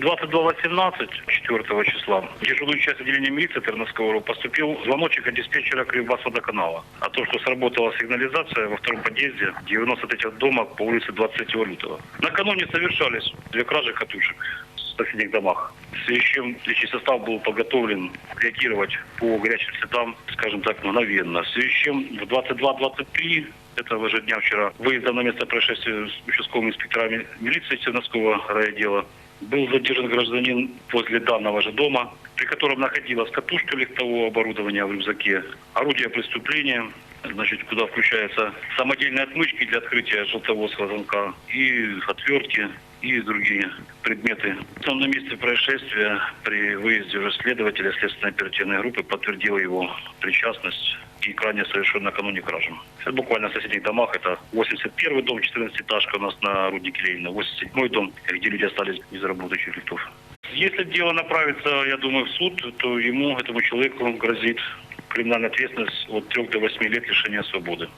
22.18 4 числа дежурную часть отделения милиции Терновского РУ поступил звоночек от диспетчера Кривбас-водоканала о том, что сработала сигнализация во втором подъезде 93 дома по улице 23 лютого. Накануне совершались две кражи катушек в соседних домах. В связи с чем личный состав был подготовлен реагировать по горячим следам, скажем так, мгновенно. В связи с чем в 22.23 этого же дня вчера выездом на место происшествия с участковыми инспекторами милиции Терновского райотдела был задержан гражданин возле данного же дома, при котором находилась катушка легкового оборудования в рюкзаке, орудие преступления, значит, куда включаются самодельные отмычки для открытия желтоводского замка и отвертки и другие предметы. Он на месте происшествия при выезде уже следователя следственной оперативной группы подтвердил его причастность и крайне совершен накануне кражем. Это буквально в соседних домах. Это 81 дом, 14-этажка у нас на Руднике Ленина, 87 дом, где люди остались без работающих лифтов. Если дело направится, я думаю, в суд, то ему, этому человеку, грозит криминальная ответственность от 3 до 8 лет лишения свободы.